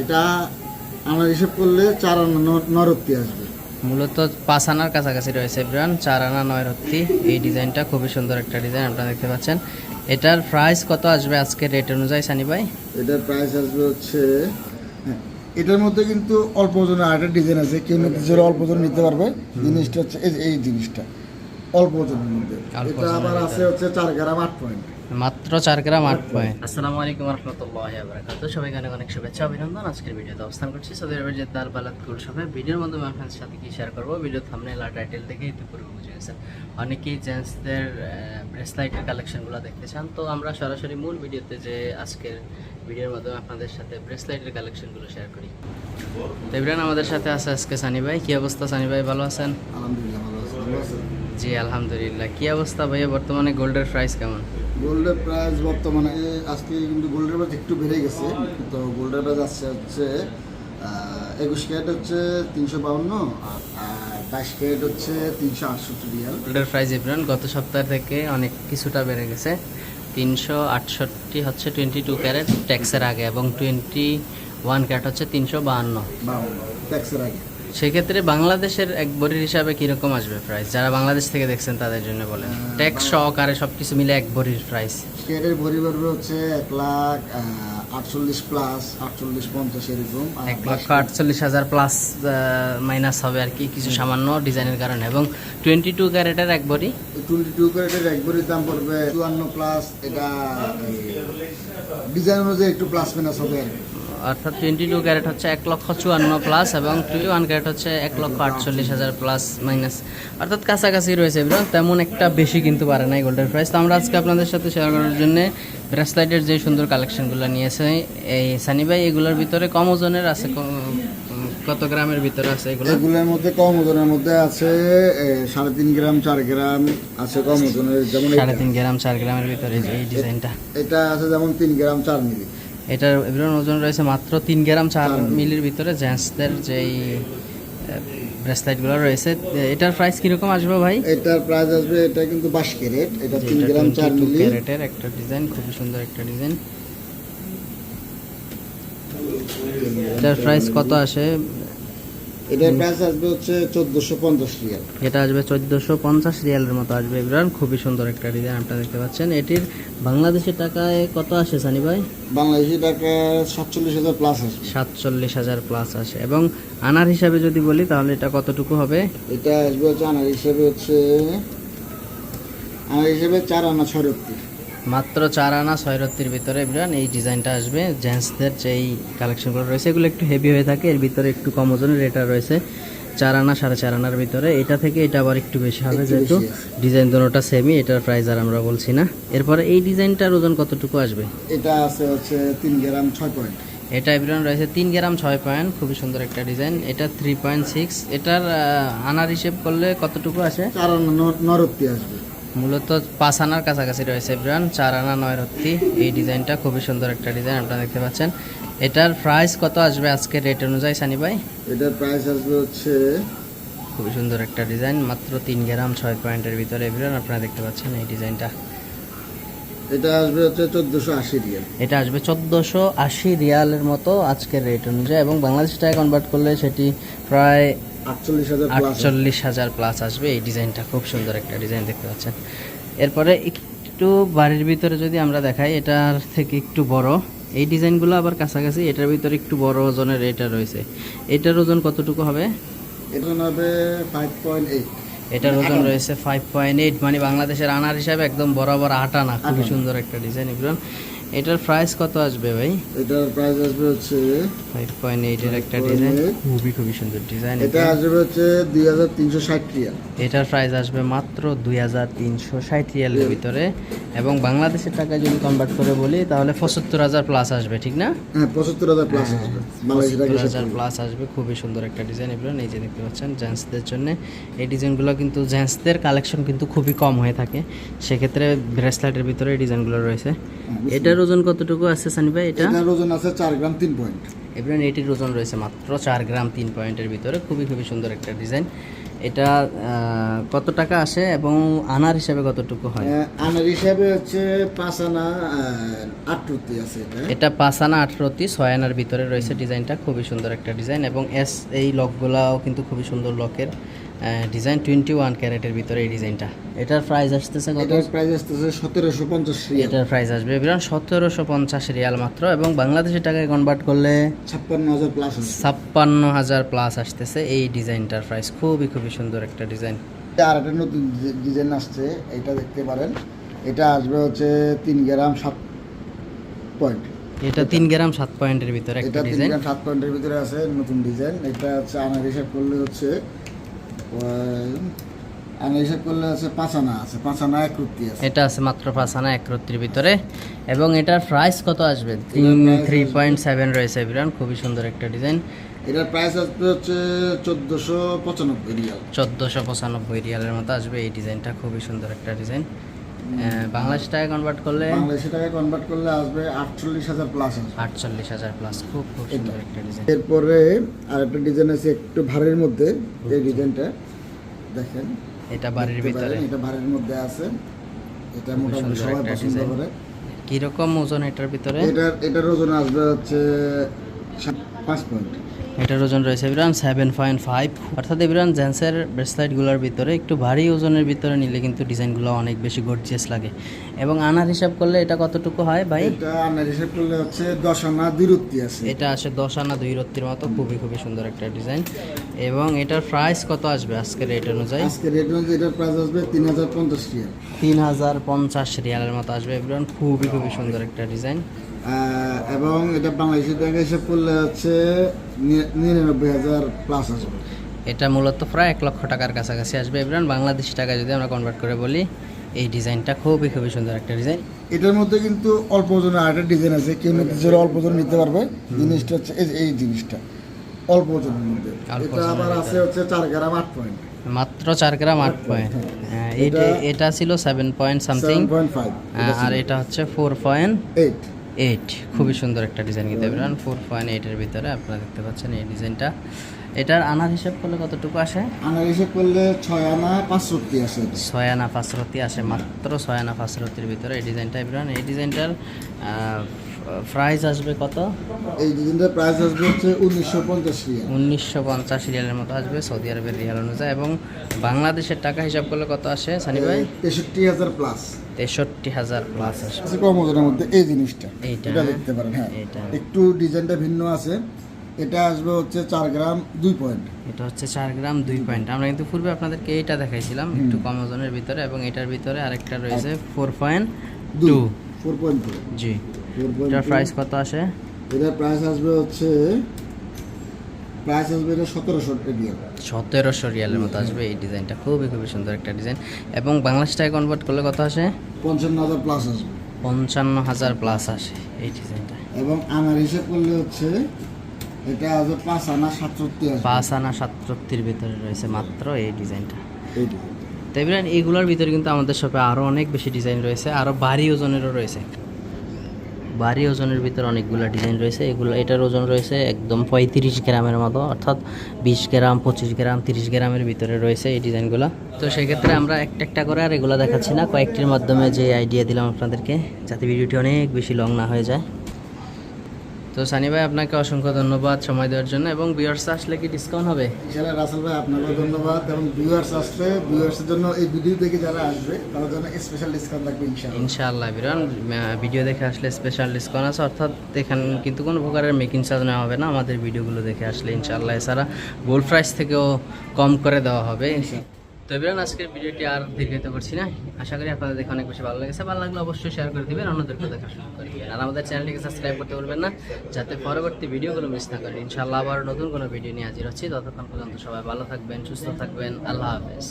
এটা আমার হিসেব করলে চার আনা নরত্তি আসবে। মূলত পাঁচ আনার কাছাকাছি রয়েছে ব্রান চার আনা নয় রত্তি। এই ডিজাইনটা খুবই সুন্দর একটা ডিজাইন আপনারা দেখতে পাচ্ছেন। এটার প্রাইস কত আসবে আজকে রেট অনুযায়ী সানি ভাই? এটার প্রাইস আসবে হচ্ছে হ্যাঁ, এটার মধ্যে কিন্তু অল্প ওজনের আরেকটা ডিজাইন আছে। কেউ চাইলে অল্প ওজন নিতে পারবে। জিনিসটা হচ্ছে এই জিনিসটা। অল্প ওজনের মধ্যে। এটা আবার আছে হচ্ছে চার গ্রাম আট পয়েন্ট মাত্র চার গ্রাম আট পয়েন্ট। আসসালামু আলাইকুম রহমতুল্লাহ বারাকাতুহ সবাইকে অনেক অনেক শুভেচ্ছা অভিনন্দন। আজকের ভিডিওতে অবস্থান করছি সৌদি আরবের যে দাল বালাত কুল শপে। ভিডিওর মাধ্যমে আপনাদের সাথে কি শেয়ার করব? ভিডিও থামনেল আর টাইটেল থেকে ইতিপূর্বে বুঝে গেছেন। অনেকেই জেন্টসদের ব্রেসলাইটের কালেকশনগুলো দেখতে চান। তো আমরা সরাসরি মূল ভিডিওতে যে আজকের ভিডিওর মাধ্যমে আপনাদের সাথে ব্রেসলাইটের কালেকশনগুলো শেয়ার করি। তো ইব্রাহিম আমাদের সাথে আছে আজকে সানি ভাই। কি অবস্থা সানি ভাই? ভালো আছেন? আলহামদুলিল্লাহ ভালো আছে। ভালো আছে জি আলহামদুলিল্লাহ। কি অবস্থা ভাইয়া? বর্তমানে গোল্ডের প্রাইস কেমন? গোল্ডের প্রাইস বর্তমানে আজকে কিন্তু গোল্ডের প্রাইস একটু বেড়ে গেছে তো গোল্ডের প্রাইস আসছে হচ্ছে একুশ ক্যারেট হচ্ছে তিনশো বাউন্ন আর বাইশ ক্যারেট হচ্ছে তিনশো আটষট্টি রিয়াল। গোল্ডের প্রাইস ইব্রান গত সপ্তাহ থেকে অনেক কিছুটা বেড়ে গেছে। তিনশো আটষট্টি হচ্ছে টোয়েন্টি টু ক্যারেট ট্যাক্সের আগে এবং টোয়েন্টি ওয়ান ক্যারেট হচ্ছে তিনশো বাহান্ন বাউন্ন ট্যাক্সের আগে। সেক্ষেত্রে বাংলাদেশের এক ভরির হিসাবে কীরকম আসবে প্রাইস যারা বাংলাদেশ থেকে দেখছেন তাদের জন্য বলেন। ট্যাক্স সহকারে সব কিছু মিলে এক ভরির প্রাইস ক্যারেটের ভরি পড়বে হচ্ছে এক লাখ আটচল্লিশ প্লাস আটচল্লিশ পঞ্চাশ এরকম। এক লক্ষ আটচল্লিশ হাজার প্লাস মাইনাস হবে আর কি কিছু সামান্য ডিজাইনের কারণে। এবং টোয়েন্টি টু ক্যারেটের এক ভরি টোয়েন্টি টু ক্যারেটের এক ভরির দাম পড়বে চুয়ান্ন প্লাস এটা ডিজাইন অনুযায়ী একটু প্লাস মাইনাস হবে আর কি। অর্থাৎ টোয়েন্টি টু ক্যারেট হচ্ছে এক লক্ষ চুয়ান্ন প্লাস এবং টোয়েন্টি ওয়ান ক্যারেট হচ্ছে এক লক্ষ আটচল্লিশ হাজার প্লাস মাইনাস অর্থাৎ কাছাকাছি রয়েছে এবং তেমন একটা বেশি কিন্তু পারে নাই গোল্ডের প্রাইস তো আমরা আজকে আপনাদের সাথে শেয়ার করার জন্য ব্রেসলাইটের যে সুন্দর কালেকশনগুলো নিয়েছে এই সানি ভাই এগুলোর ভিতরে কম ওজনের আছে কত গ্রামের ভিতরে আছে এগুলো? এগুলোর মধ্যে কম ওজনের মধ্যে আছে সাড়ে তিন গ্রাম চার গ্রাম আছে কম ওজনের যেমন সাড়ে তিন গ্রাম চার গ্রামের ভিতরে এই এই ডিজাইনটা এটা আছে যেমন তিন গ্রাম চার মিলি। এটার এগুলোর ওজন রয়েছে মাত্র তিন গ্রাম চার মিলির ভিতরে জেন্টসদের যেই ব্রেসলেটগুলো রয়েছে। এটার প্রাইস কীরকম আসবে ভাই? এটার প্রাইস আসবে এটা কিন্তু বাস ক্যারেট এটা তিন গ্রাম চার 22 মিলি। ক্যারেটের একটা ডিজাইন খুবই সুন্দর একটা ডিজাইন এটার প্রাইস কত আসে? এটার প্রাইস আসবে হচ্ছে চোদ্দোশো পঞ্চাশ রিয়াল। এটা আসবে চোদ্দোশো পঞ্চাশ রিয়ালের মতো আসবে এবার খুবই সুন্দর একটা ডিজাইন আপনারা দেখতে পাচ্ছেন। এটির বাংলাদেশের টাকায় কত আসে সানি ভাই? বাংলাদেশি টাকা সাতচল্লিশ হাজার প্লাস আসবে। সাতচল্লিশ হাজার প্লাস আসে। এবং আনার হিসাবে যদি বলি তাহলে এটা কতটুকু হবে? এটা আসবে হচ্ছে আনার হিসেবে হচ্ছে আনার হিসেবে চার আনা ছয়রত্তি মাত্র চার আনা ছয় রত্তির ভিতরে এবার এই ডিজাইনটা আসবে। জেন্টসদের যেই কালেকশনগুলো রয়েছে এগুলো একটু হেভি হয়ে থাকে। এর ভিতরে একটু কম ওজনের এটা রয়েছে। চার আনা সাড়ে চার আনার ভিতরে। এটা থেকে এটা আবার একটু বেশি হবে যেহেতু ডিজাইন দুটোটা সেমি এটার প্রাইস আর আমরা বলছি না। এরপরে এই ডিজাইনটার ওজন কতটুকু আসবে? এটা আছে হচ্ছে তিন গ্রাম ছয় পয়েন্ট এটা এবার রয়েছে তিন গ্রাম ছয় পয়েন্ট খুবই সুন্দর একটা ডিজাইন। এটা থ্রি পয়েন্ট সিক্স এটার আনার হিসেব করলে কতটুকু আসে? চার আনা নরত্তি আসবে। মূলত পাঁচ আনার কাছাকাছি রয়েছে ব্রান্ড চার আনা নয় রত্তি। এই ডিজাইনটা খুবই সুন্দর একটা ডিজাইন আপনারা দেখতে পাচ্ছেন। এটার প্রাইস কত আসবে আজকে রেট অনুযায়ী সানি ভাই? এটার প্রাইস আসবে হচ্ছে খুবই সুন্দর একটা ডিজাইন মাত্র তিন গ্রাম ছয় পয়েন্টের ভিতরে ব্রান্ড আপনারা দেখতে পাচ্ছেন এই ডিজাইনটা। এটা আসবে হচ্ছে চোদ্দোশো আশি রিয়াল। এটা আসবে চোদ্দোশো আশি রিয়ালের মতো আজকের রেট অনুযায়ী এবং বাংলাদেশ টাকা কনভার্ট করলে সেটি প্রায় আটচল্লিশ হাজার প্লাস আসবে। এই ডিজাইনটা খুব সুন্দর একটা ডিজাইন দেখতে পাচ্ছেন। এরপরে একটু বাড়ির ভিতরে যদি আমরা দেখাই এটার থেকে একটু বড়। এই ডিজাইনগুলো আবার কাছাকাছি এটার ভিতরে একটু বড় ওজনের এটা রয়েছে। এটার ওজন কতটুকু হবে? এটা হবে ফাইভ পয়েন্ট এইট এটার ওজন রয়েছে ফাইভ পয়েন্ট এইট মানে বাংলাদেশের আনার হিসাবে একদম বরাবর আটানা খুবই আটানা। সুন্দর একটা ডিজাইন এগুলো। এটার প্রাইস কত আসবে ভাই? এটার প্রাইস আসবে হচ্ছে ফাইভ পয়েন্ট এইটের একটা ডিজাইন খুবই খুবই সুন্দর ডিজাইন এটা আসবে হচ্ছে দুই হাজার তিনশো ষাট রিয়াল। এটার প্রাইস আসবে মাত্র দুই হাজার তিনশো ষাট রিয়ালের ভিতরে। এবং বাংলাদেশের টাকায় যদি কনভার্ট করে বলি তাহলে পঁচাত্তর হাজার প্লাস আসবে ঠিক না? হ্যাঁ পঁচাত্তর হাজার প্লাস আসবে। বাংলাদেশি টাকা পঁচাত্তর প্লাস আসবে খুবই সুন্দর একটা ডিজাইন এগুলো। এই যে দেখতে পাচ্ছেন জেন্টসদের জন্য। এই ডিজাইনগুলো কিন্তু জেন্টসদের কালেকশন কিন্তু খুবই কম হয়ে থাকে। সেক্ষেত্রে ব্রেসলেটের ভিতরে এই ডিজাইনগুলো রয়েছে। এটার ওজন কতটুকু আছে সানি ভাই এটা? এটার ওজন আছে চার গ্রাম তিন পয়েন্ট। এবার এটির ওজন রয়েছে মাত্র চার গ্রাম তিন পয়েন্টের ভিতরে। খুবই খুবই সুন্দর একটা ডিজাইন। এটা কত টাকা আসে এবং আনার হিসাবে কতটুকু হয়? আনার হিসাবে হচ্ছে পাঁচ আনা আটরতি আছে এটা। এটা পাঁচ আনা আঠারোটি ছয় আনার ভিতরে রয়েছে ডিজাইনটা। খুবই সুন্দর একটা ডিজাইন এবং এস এই লকগুলাও কিন্তু খুবই সুন্দর লকের। ডিজাইন টোয়েন্টি ওয়ান ক্যারেটের ভিতরে এই ডিজাইনটা। এটার প্রাইস আসতেছে কত? প্রাইস আসতেছে সতেরোশো পঞ্চাশ এটার প্রাইস আসবে বিরান সতেরোশো পঞ্চাশ রিয়াল মাত্র এবং বাংলাদেশের টাকায় কনভার্ট করলে ছাপ্পান্ন হাজার প্লাস ছাপ্পান্ন হাজার প্লাস আসতেছে এই ডিজাইনটার প্রাইস খুবই খুবই সুন্দর একটা ডিজাইন আর একটা নতুন ডিজাইন আসছে এটা দেখতে পারেন। এটা আসবে হচ্ছে তিন গ্রাম সাত পয়েন্ট এটা তিন গ্রাম সাত পয়েন্টের ভিতরে একটা ডিজাইন সাত পয়েন্টের ভিতরে আছে নতুন ডিজাইন। এটা হচ্ছে আনার হিসাব করলে হচ্ছে আনার হিসাব করলে আছে পাঁচ এক রুটি আছে। এটা আছে মাত্র পাঁচ আনা এক রত্রির ভিতরে। এবং এটার প্রাইস কত আসবে? থ্রি পয়েন্ট সেভেন রয়েছে বিরান খুবই সুন্দর একটা ডিজাইন এটার প্রাইস আসবে হচ্ছে চোদ্দোশো পঁচানব্বই রিয়াল। চোদ্দোশো পঁচানব্বই রিয়ালের মতো আসবে এই ডিজাইনটা খুবই সুন্দর একটা ডিজাইন বাংলাদেশ টাকায় কনভার্ট করলে? বাংলাদেশি টাকায় কনভার্ট করলে আসবে আটচল্লিশ হাজার প্লাস আটচল্লিশ হাজার প্লাস খুব খুব সুন্দর একটা ডিজাইন এরপরে আরেকটা ডিজাইন আছে একটু ভারের মধ্যে এই ডিজাইনটা দেখেন। এটা বাড়ির ভিতরে। এটা ভারের মধ্যে আছে। এটা মোটামুটি সবাই পছন্দ। করে। কীরকম ওজন এটার ভিতরে? এটার এটার ওজন আসবে হচ্ছে পাঁচ পয়েন্ট এটার ওজন রয়েছে বিরান সেভেন পয়েন্ট ফাইভ অর্থাৎ বিরান জেন্সের ব্রেসলাইটগুলোর ভিতরে একটু ভারী ওজনের ভিতরে নিলে কিন্তু ডিজাইনগুলো অনেক বেশি গর্জিয়াস লাগে। এবং আনার হিসাব করলে এটা কতটুকু হয় ভাই? আনার হিসেব করলে হচ্ছে দশ আনা দুরুত্তি আছে। এটা আসে দশ আনা দুই রত্তির মতো খুবই খুবই সুন্দর একটা ডিজাইন এবং এটার প্রাইস কত আসবে আজকের রেট অনুযায়ী? আজকে রেট অনুযায়ী এটার প্রাইস আসবে তিন হাজার পঞ্চাশ রিয়াল। তিন হাজার পঞ্চাশ রিয়ালের মতো আসবে এভরিওয়ান খুবই খুবই সুন্দর একটা ডিজাইন এবং এটা বাংলাদেশি টাকা হিসেব করলে হচ্ছে নিরানব্বই হাজার প্লাস আসবে। এটা মূলত প্রায় এক লক্ষ টাকার কাছাকাছি আসবে এভরিওয়ান বাংলাদেশি টাকা যদি আমরা কনভার্ট করে বলি এই ডিজাইনটা খুবই খুবই সুন্দর একটা ডিজাইন। এটার মধ্যে কিন্তু অল্প ওজনের আরেকটা ডিজাইন আছে কেউ নিতে চাইলে অল্প ওজন নিতে পারবে। জিনিসটা হচ্ছে এই- জিনিসটা অল্প ওজনের মধ্যে। এটা আবার আছে হচ্ছে চার গ্রাম আট পয়েন্ট মাত্র চার গ্রাম আট পয়েন্ট এটা এটা- এটা ছিল সেভেন পয়েন্ট সামথিং আর এটা হচ্ছে ফোর পয়েন্ট এইট এইট খুবই সুন্দর একটা ডিজাইন কিন্তু পারেন ফোর পয়েন্ট এইটের ভিতরে আপনারা দেখতে পাচ্ছেন এই ডিজাইনটা এটার আনার হিসাব করলে কতটুকু আসে? আনার হিসেব করলে ছয় আনা পাঁচ রত্তি আসে। ছয় আনা পাঁচ রত্তি আসে মাত্র ছয় আনা পাঁচ রত্তির ভিতরে এই ডিজাইনটা এই ডিজাইনটার প্রাইস আসবে কত? এই ডিজাইনটার প্রাইস আসবে হচ্ছে উনিশশো পঞ্চাশ রিয়াল। উনিশশো পঞ্চাশ রিয়ালের মতো আসবে সৌদি আরবের রিয়াল অনুযায়ী এবং বাংলাদেশের টাকা হিসাব করলে কত আসে সানি ভাই? তেষট্টি হাজার প্লাস তেষট্টি হাজার প্লাস আসবে। আছে কম ওজনের মধ্যে এই জিনিসটা এটা? দেখতে পারেন হ্যাঁ। একটু ডিজাইনটা ভিন্ন আছে। এটা আসবে হচ্ছে চার গ্রাম দুই পয়েন্ট এটা হচ্ছে চার গ্রাম দুই পয়েন্ট আমরা কিন্তু পূর্বে আপনাদেরকে এইটা দেখাইছিলাম একটু কম ওজনের ভিতরে এবং এটার ভিতরে আরেকটা রয়েছে four point two four point two G. এটার প্রাইস কত আসে? এটার প্রাইস আসবে হচ্ছে প্রাইস আসবে এটা সতেরোশো রিয়াল সতেরোশো রিয়ালের মতো আসবে। এই ডিজাইনটা খুবই খুবই সুন্দর একটা ডিজাইন। এবং বাংলাদেশ টাকা কনভার্ট করলে কত আসে? পঞ্চান্ন হাজার প্লাস আসবে। পঞ্চান্ন হাজার প্লাস আসে এই ডিজাইনটা। এবং আমার হিসেব করলে হচ্ছে এটা আসবে পাঁচ আনা সাতষট্টি আসবে। পাঁচ আনা সাতষট্টির ভিতরে রয়েছে মাত্র এই ডিজাইনটা। এই। তাই বলেন এইগুলোর ভিতরে কিন্তু আমাদের শপে আরও অনেক বেশি ডিজাইন রয়েছে আরও ভারী ওজনেরও রয়েছে। ভারী ওজনের ভিতরে অনেকগুলো ডিজাইন রয়েছে। এগুলো এটার ওজন রয়েছে একদম পঁয়ত্রিশ গ্রামের মতো, অর্থাৎ বিশ গ্রাম, পঁচিশ গ্রাম, তিরিশ গ্রামের ভিতরে রয়েছে এই ডিজাইনগুলো। তো সেক্ষেত্রে আমরা একটা একটা করে আর এগুলো দেখাচ্ছি না। কয়েকটির মাধ্যমে যে আইডিয়া দিলাম আপনাদেরকে, যাতে ভিডিওটি অনেক বেশি লং না হয়ে যায়। তো সানি ভাই আপনাকে অসংখ্য ধন্যবাদ সময় দেওয়ার জন্য এবং বিয়ার্স আসলে কি ডিসকাউন্ট হবে? ইনশাআল্লাহ রাসেল ভাই আপনাকে ধন্যবাদ এবং ভিউয়ার্স আসলে ভিউয়ার্সের জন্য এই ভিডিও দেখে যারা আসবে তাদের জন্য স্পেশাল ডিসকাউন্ট থাকবে ইনশাআল্লাহ। ইনশাআল্লাহ বিরান ভিডিও দেখে আসলে স্পেশাল ডিসকাউন্ট আছে। অর্থাৎ এখানে কিন্তু কোনো প্রকারের মেকিং চার্জ নেওয়া হবে না আমাদের ভিডিওগুলো দেখে আসলে ইনশাআল্লাহ। এছাড়া গোল্ড প্রাইস থেকেও কম করে দেওয়া হবে। তো এবার আজকের ভিডিওটি আর দীর্ঘিত করছি না। আশা করি আপনাদের দেখে অনেক বেশি ভালো লেগেছে। ভালো লাগলে অবশ্যই শেয়ার করে দিবেন অন্যদেরকে দেখা শুরু করবেন আর আমাদের চ্যানেলটিকে সাবস্ক্রাইব করতে বলবেন না, যাতে পরবর্তী ভিডিওগুলো মিস না করেন। ইনশাআল্লাহ আবার নতুন কোনো ভিডিও নিয়ে হাজির হচ্ছি। ততক্ষণ পর্যন্ত সবাই ভালো থাকবেন, সুস্থ থাকবেন। আল্লাহ হাফেজ।